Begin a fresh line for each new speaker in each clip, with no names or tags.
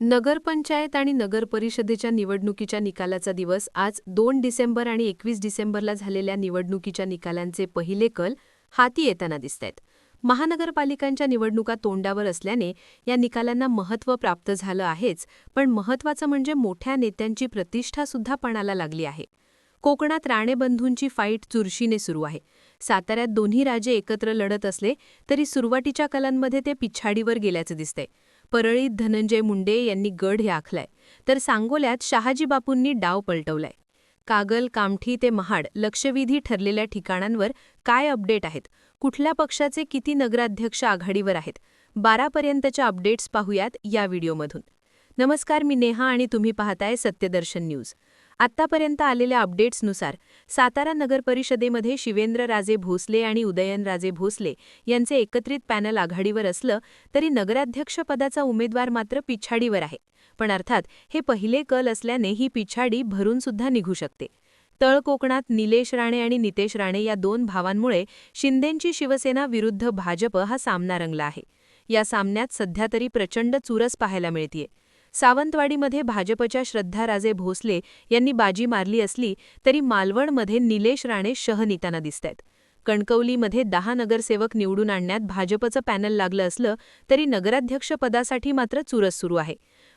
नगरपंचायत आणि नगरपरिषदेच्या निवडणुकीच्या निकालाचा दिवस आज दोन डिसेंबर आणि एकवीस डिसेंबरला झालेल्या निवडणुकीच्या निकालांचे पहिले कल हाती येताना दिसतायत. महानगरपालिकांच्या निवडणुका तोंडावर असल्याने या निकालांना महत्त्व प्राप्त झालं आहेच पण महत्त्वाचं म्हणजे मोठ्या नेत्यांची प्रतिष्ठासुद्धा पणाला लागली आहे. कोकणात राणेबंधूंची फाईट चुरशीने सुरू आहे. साताऱ्यात दोन्ही राजे एकत्र लढत असले तरी सुरुवातीच्या कलांमध्ये ते पिछाडीवर गेल्याचं दिसतंय. परळीत धनंजय मुंडे यांनी गढ राखलाय. तर सांगोल्यात शहाजी बापूंनी डाव पलटवलाय. कागल कामठी ते महाड लक्षवेधी ठरलेल्या ठिकाणांवर काय अपडेट आहेत? कुठल्या पक्षाचे किती नगराध्यक्ष आघाडीवर आहेत? बारापर्यंतच्या अपडेट्स पाहूयात या व्हिडिओमधून. नमस्कार मी नेहा आणि तुम्ही पाहताय सत्यदर्शन न्यूज. आत्तापर्यंत आलेल्या अपडेट्सनुसार सातारा नगरपरिषदेमध्ये शिवेंद्रराजे भोसले आणि उदयनराजे भोसले यांचे एकत्रित पॅनल आघाडीवर असलं तरी नगराध्यक्षपदाचा उमेदवार मात्र पिछाडीवर आहे. पण अर्थात हे पहिले कल असल्याने ही पिछाडी भरूनसुद्धा निघू शकते. तळ कोकणात निलेश राणे आणि नितेश राणे या दोन भावांमुळे शिंदेंची शिवसेना विरुद्ध भाजप हा सामना रंगला आहे. या सामन्यात सध्या तरी प्रचंड चुरस पाहायला मिळतीये. सावंतवाडीमध्ये भाजपच्या श्रद्धाराजे भोसले यांनी बाजी मारली असली तरी मालवणमध्ये निलेश राणे शह निताना दिसतायत. कणकवलीमध्ये दहा नगरसेवक निवडून आणण्यात भाजपचं पॅनल लागलं असलं तरी नगराध्यक्षपदासाठी मात्र चुरस सुरू आहे.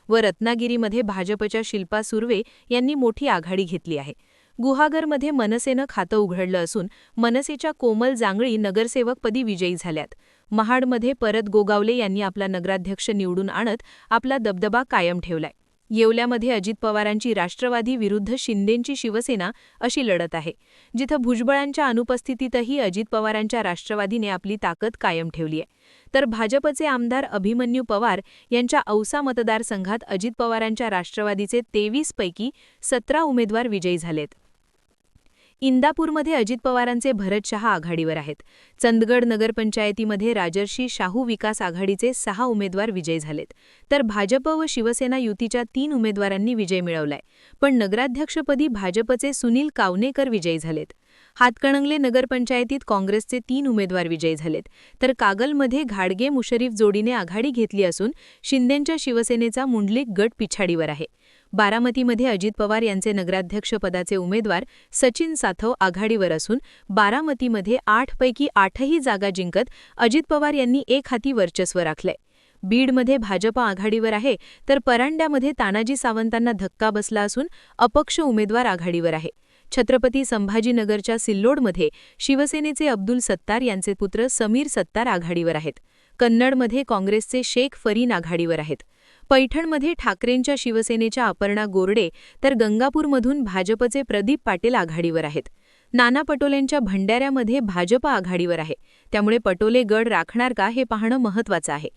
व रत्नागिरीमध्ये भाजपच्या शिल्पा सुर्वे यांनी मोठी आघाडी घेतली आहे. गुहागरमध्ये मनसेनं खातं उघडलं असून मनसेच्या कोमल जांगळी नगरसेवकपदी विजयी झाल्यात. महाडमध्ये परत गोगावले यांनी आपला नगराध्यक्ष निवडून आणत आपला दबदबा कायम ठेवलाय. येवल्यामध्ये अजित पवारांची राष्ट्रवादी विरुद्ध शिंदेंची शिवसेना अशी लढत आहे जिथं भुजबळांच्या अनुपस्थितीतही अजित पवारांच्या राष्ट्रवादीने आपली ताकद कायम ठेवली आहे. तर भाजपचे आमदार अभिमन्यू पवार यांच्या औसा मतदारसंघात अजित पवारांच्या राष्ट्रवादीचे तेवीस पैकी सतरा उमेदवार विजयी झालेत. इंदापूरमध्ये अजित पवारांचे भरत शहा आघाडीवर आहेत. चंदगड नगरपंचायतीमध्ये राजर्षी शाहू विकास आघाडीचे सहा उमेदवार विजयी झालेत. तर भाजप व शिवसेना युतीच्या तीन उमेदवारांनी विजय मिळवलाय. पण नगराध्यक्षपदी भाजपचे सुनील कावनेकर विजयी झालेत. हातकणंगले नगरपंचायतीत काँग्रेसचे तीन उमेदवार विजयी झालेत. तर कागलमध्ये घाडगे मुशरीफ जोडीने आघाडी घेतली असून शिंदेंच्या शिवसेनेचा मुंडलिक गट पिछाडीवर आहे. बारामतीमध्ये अजित पवार यांचे नगराध्यक्षपदाचे उमेदवार सचिन साथव आघाडीवर असून बारामतीमध्ये आठपैकी आठही जागा जिंकत अजित पवार यांनी एक हाती वर्चस्व राखलंय. बीडमध्ये भाजपा आघाडीवर आहे तर परांड्यामध्ये तानाजी सावंतांना धक्का बसला असून अपक्ष उमेदवार आघाडीवर आहे. छत्रपती संभाजीनगरच्या सिल्लोडमध्ये शिवसेनेचे अब्दुल सत्तार यांचे पुत्र समीर सत्तार आघाडीवर आहेत. कन्नडमध्ये काँग्रेसचे शेख फरीन आघाडीवर आहेत. पैठणमध्ये ठाकरेंच्या शिवसेनेच्या अपर्णा गोरडे तर गंगापूरमधून भाजपचे प्रदीप पाटील आघाडीवर आहेत. नाना पटोलेंच्या भंडाऱ्यामध्ये भाजप आघाडीवर आहे. त्यामुळे पटोले गड राखणार का हे पाहणं महत्वाचं आहे.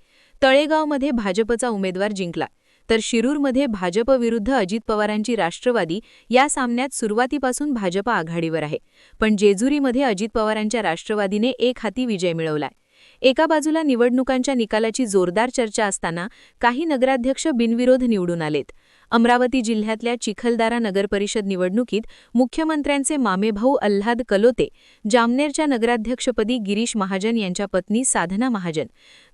तळेगावमध्ये भाजपचा उमेदवार जिंकला. तर शिरूरमध्ये भाजप विरुद्ध अजित पवारांची राष्ट्रवादी या सामन्यात सुरुवातीपासून भाजप आघाडीवर आहे. पण जेजुरीमध्ये अजित पवारांच्या राष्ट्रवादीने एक हाती विजय मिळवलाय. एका बाजूला निवडणुकांच्या निकालाची जोरदार चर्चा असताना काही नगराध्यक्ष बिनविरोध निवडून आलेत. अमरावती जिल्ह्यातल्या चिखलदारा नगरपरिषद निवडणुकीत मुख्यमंत्र्यांचे मामेभाऊ अल्हाद कलोते जामनेरच्या नगराध्यक्षपदी गिरीश महाजन यांच्या पत्नी साधना महाजन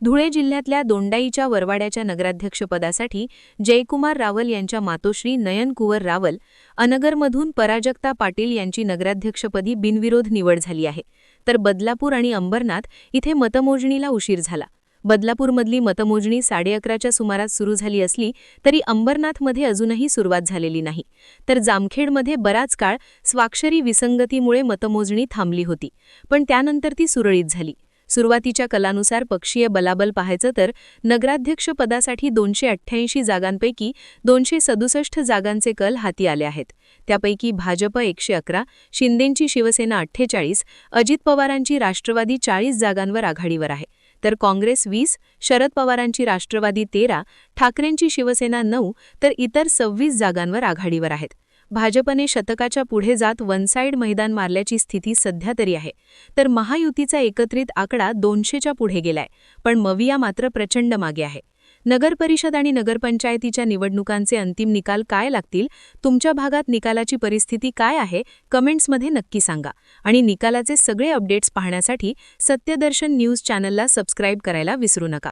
धुळे जिल्ह्यातल्या दोंडाईच्या वरवाड्याच्या नगराध्यक्षपदासाठी जयकुमार रावल यांच्या मातोश्री नयन कुवर रावल अनगरमधून पराजक्ता पाटील यांची नगराध्यक्षपदी बिनविरोध निवड झाली आहे. तर बदलापूर आणि अंबरनाथ इथे मतमोजणीला उशीर झाला. बदलापूरमधली मतमोजणी साडे अकराच्या सुमारास सुरू झाली असली तरी अंबरनाथमध्ये अजूनही सुरुवात झालेली नाही. तर जामखेडमध्ये बराच काळ स्वाक्षरी विसंगतीमुळे मतमोजणी थांबली होती पण त्यानंतर ती सुरळीत झाली. सुरुवातीच्या कलानुसार पक्षीय बलाबल पाहायचं तर नगराध्यक्षपदासाठी दोनशे अठ्ठ्याऐंशी जागांपैकी दोनशे सदुसष्ट जागांचे कल हाती आले आहेत. त्यापैकी भाजप एकशे अकरा शिंदेंची शिवसेना अठ्ठेचाळीस अजित पवारांची राष्ट्रवादी चाळीस जागांवर आघाडीवर आहे. तर काँग्रेस वीस शरद पवारांची राष्ट्रवादी तेरा ठाकरेंची शिवसेना नऊ तर इतर सव्वीस जागांवर आघाडीवर आहेत. भाजपने शतकाच्या पुढे जात वन साईड मैदान मारल्याची स्थिती सध्या तरी आहे. तर महायुतीचा एकत्रित आकडा दोनशेच्या पुढे गेलाय पण मविया मात्र प्रचंड मागे आहे. नगरपरिषद आणि नगरपंचायतीच्या निवडणुकांचे अंतिम निकाल काय लागतील? तुमच्या भागात निकालाची परिस्थिती काय आहे? कमेंट्समध्ये नक्की सांगा. आणि निकालाचे सगळे अपडेट्स पाहण्यासाठी सत्यदर्शन न्यूज चॅनलला सबस्क्राईब करायला विसरू नका.